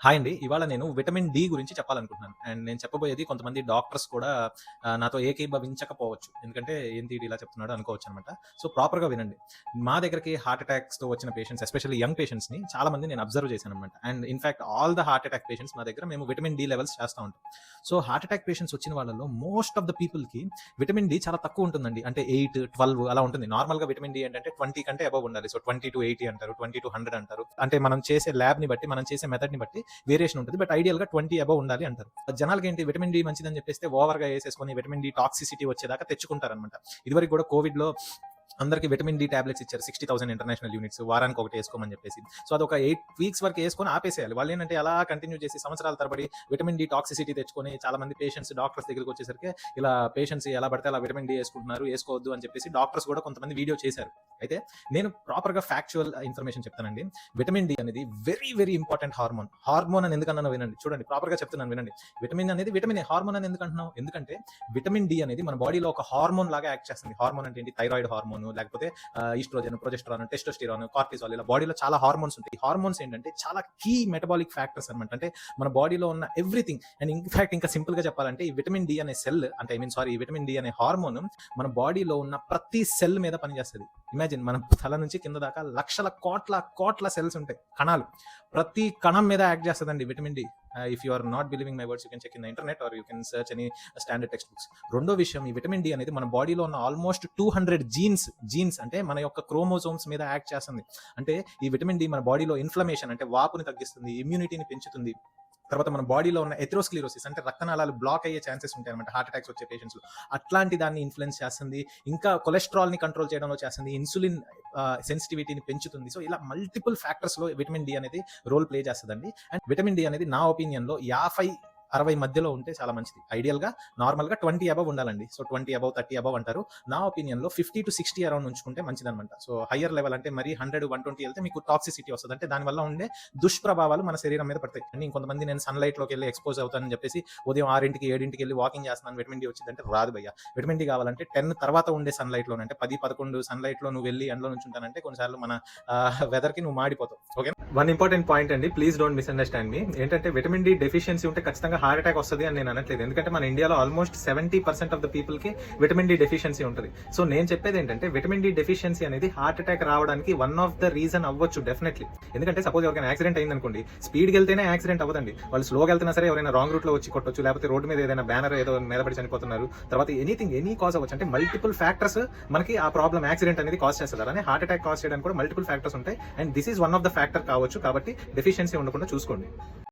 Hi అండి. ఇవాళ నేను విటమిన్ డి గురించి చెప్పాలనుకుంటున్నాను. అండ్ నేను చెప్పబోయేది కొంతమంది డాక్టర్స్ కూడా నాతో ఏకీభవించకపోవచ్చు. ఎందుకంటే ఏంటి ఇలా చెప్తున్నాడు అనుకోవచ్చనమాట. సో ప్రాపర్‌గా వినండి. మా దగ్గరికి హార్ట్ అటాక్స్‌తో వచ్చిన పేషెంట్స్ ఎస్పెషల్లీ యంగ్ పేషెంట్స్‌ని చాలా మంది నేను అబ్జర్వ్ చేశాననమాట. And in fact all the heart attack patients మా దగ్గర మేము విటమిన్ డి లెవెల్స్ చేస్తూ ఉంటాం. సో హార్ట్ అటాక్ పేషెంట్స్ వచ్చిన వాళ్ళలో మోస్ట్ ఆఫ్ ద పీపుల్‌కి విటమిన్ డి చాలా తక్కువ ఉంటుందండి. అంటే 8, 12 అలా ఉంటుంది. నార్మల్‌గా విటమిన్ డి ఏంటంటే 20 కంటే అబవ్ ఉండాలి. సో 20-80 అంటారు. 20-100 అంటారు. అంటే మనం చేసే ల్యాబ్‌ని బట్టి, మనం చేసే మెథడ్‌ని బట్టి వేరియేషన్ ఉంటుంది. బట్ ఐడియల్‌గా 20 అబోవ్ ఉండాలి అంటారు. జనాలకి ఏంటి విటమిన్ డి మంచిదని చెప్పేస్తే ఓవర్‌గా వేసేసుకొని విటమిన్ డి టాక్సిసిటీ వచ్చేదాకా తెచ్చుకుంటారనమాట. ఇదివరకు కూడా కోవిడ్‌లో అందరికి విటమిన్ డి టాబ్లెట్స్ ఇచ్చారు. 60,000 ఇంటర్నేషనల్ యూనిట్స్ వారానికి ఒకటి వేసుకోమని చెప్పేసి. సో ఒక ఎయిట్ వీక్స్ వరకు వేసుకొని ఆపేసేయాలి. వాళ్ళు ఏంటంటే అలా కంటిన్యూ చేసి సంవత్సరాల తరబడి విటమిన్ డి టాక్సిసిటీ తెచ్చుకొని చాలా మంది పేషెంట్స్ డాక్టర్స్ దగ్గరికి వచ్చేసరికి ఇలా పేషెంట్స్ ఎలా పడితే అలా విటమిన్ డి వేసుకుంటున్నారు వేసుకోవద్దు అని చెప్పేసి డాక్టర్స్ కూడా కొంతమంది వీడియో చేశారు. అయితే నేను ప్రాపర్‌గా ఫ్యాక్చువల్ ఇన్ఫర్మేషన్ చెప్తానండి. విటమిన్ డి అనేది very very important hormone. Hormone అని ఎందుకన్నానో వినండి. చూడండి ప్రాపర్‌గా చెప్తున్నాను వినండి. విటమిన్ అనేది విటమిన్ హార్మోన్ అని ఎందుకు అంటున్నావు? ఎందుకంటే విటమిన్ డి అనేది మన బాడీలో ఒక హార్మోన్ లాగా యాక్ట్ చేస్తుంది. హార్మోన్ అంటే ఏంటి? థైరాయిడ్ హార్మోన్ లేకపోతే ఆహ్, ఈస్ట్రోజన్, ప్రొజెస్టెరాన్, టెస్టోస్టెరాన్, ఇలా బాడీలో చాలా హార్మోన్స్ ఉంటాయి. హార్మోన్స్ ఏంటంటే చాలా కీ మెటబాలిక్ ఫ్యాక్టర్స్ అనమాట అంటే మన బాడీలో ఉన్న ఎవ్రీథింగ్ అండ్ ఇన్‌ఫాక్ట్ ఇంకా సింపుల్గా చెప్పాలంటే ఈ విటమిన్ డి అనే సెల్ అంటే I mean sorry vitamin D అనే హార్మోన్ మన బాడీలో ఉన్న ప్రతి సెల్ మీద పనిచేస్తుంది ఇమాజిన్ మన తల నుంచి కింద దాకా లక్షల కోట్ల కోట్ల సెల్స్ ఉంటాయి. కణాలు. ప్రతి కణం మీద యాక్ట్ చేస్తుందండి vitamin D. If you are not believing my words you can check in the internet or you can search any standard text books. రెండో విషయం ఈ విటమిన్ డి అనేది మన బాడీలో ఉన్న ఆల్మోస్ట్ 200 జీన్స్ జీన్స్ అంటే మన యొక్క క్రోమోజోమ్స్ మీద యాక్ట్ చేస్తుంది. అంటే ఈ విటమిన్ డి మన బాడీలో ఇన్‌ఫ్లమేషన్ అంటే వాపుని తగ్గిస్తుంది. ఇమ్యూనిటీని పెంచుతుంది. తర్వాత మన బాడీలో ఉన్న ఎథెరోస్క్లెరోసిస్ అంటే రక్తనాళాలు బ్లాక్ అయ్యే ఛాన్సెస్ ఉంటాయన్నమాట హార్ట్ అటాక్స్ వచ్చే పేషెంట్స్‌లో. అట్లాంటి దాన్ని ఇన్‌ఫ్లుయెన్స్ చేస్తుంది. ఇంకా కొలెస్ట్రాల్ని కంట్రోల్ చేయడంలో చేస్తుంది. ఇన్సులిన్ సెన్సిటివిటీని పెంచుతుంది. సో ఇలా మల్టిపుల్ ఫ్యాక్టర్స్‌లో విటమిన్ డి అనేది రోల్ ప్లే చేస్తుందండి అండ్ విటమిన్ డి అనేది నా ఒపీనియన్‌లో 50, 60 మధ్యలో ఉంటే చాలా మంచిది. ఐడియల్‌గా నార్మల్‌గా ట్వంటీ అబవ్ ఉండాలండి. So twenty above thirty above అంటారు. నా ఒపీనియన్‌లో 50-60 అరౌండ్ ఉంచుకుంటే మంచిదనమాట సో హయ్యర్ లెవెల్ అంటే మరి 100, 120 ఎళ్తే మీకు టాక్సిసిటీ వస్తుంది అంటే దానివల్ల ఉండే దుష్ప్రభావాలు మన శరీరం మీద పడతాయి. అండ్ ఇంకొంతమంది నేను సన్‌లైట్‌లోకి వెళ్ళి ఎక్స్‌పోజ్ అవుతానని చెప్పేసి ఉదయం ఆరింటికి ఏడింటికి వెళ్ళి వాకింగ్ చేస్తున్నాను విటమిన్ డి వచ్చిందంటే రాదు భయ్యా. విటమిన్ డి కావాలంటే 10 తర్వాత ఉండే సన్లైట్లో అంటే 10, 11 సన్‌లైట్‌లో నువ్వు వెళ్ళి ఎండలో నుంచుంటానంటే కొన్నిసార్లు మన వెదర్‌కి నువ్వు మాడిపోతావు. ఓకే వన్ ఇంపార్టెంట్ పాయింట్ అండి. Please don't misunderstand me. ఏంటంటే విటమిన్ డి డెఫిషియన్సీ ఉంటే ఖచ్చితంగా హార్ట్ అటాక్ వస్తుంది అని నేను అనట్లేదు. ఎందుకంటే మన ఇండియాలో ఆల్మోస్ట్ 70% ఆఫ్ ద పీపుల్‌కి విటమిన్ డి డెఫిషియన్సీ ఉంటుంది సో నేను చెప్పేది ఏంటంటే విటమిన్ డి డెఫిషియన్సీ అనేది హార్ట్ అటాక్ రావడానికి వన్ ఆఫ్ ద రీజన్ అవ్వచ్చు డెఫినెట్లీ. ఎందుకంటే సపోజ్ ఎవరికైనా యాక్సిడెంట్ అయిందనుకోండి స్పీడ్‌గా వెళ్తేనే యాక్సిడెంట్ అవ్వదండి. వాళ్ళు స్లోగా వెళ్తున్నా సరే ఎవరైనా రాంగ్ రూట్‌లో వచ్చి కొట్టొచ్చు. లేకపోతే రోడ్డు మీద ఏదైనా బ్యానర్ ఏదో మీద పడి చనిపోతున్నారు. తర్వాత ఎనీథింగ్ ఎనీ కాజ్ అవ్వచ్చు. అంటే మల్టిపుల్ ఫ్యాక్టర్స్ మనకి ఆ ప్రాబ్లమ్ యాక్సిడెంట్ అనేది కాజ్ చేస్తారు అలానే హార్ట్ అటాక్ కాజ్ చేయడానికి కూడా మల్టిపుల్ ఫ్యాక్టర్స్ ఉంటాయి. And this is one of the factor కావచ్చు. కాబట్టి డెఫిషియన్సీ ఉండకుండా చూసుకోండి.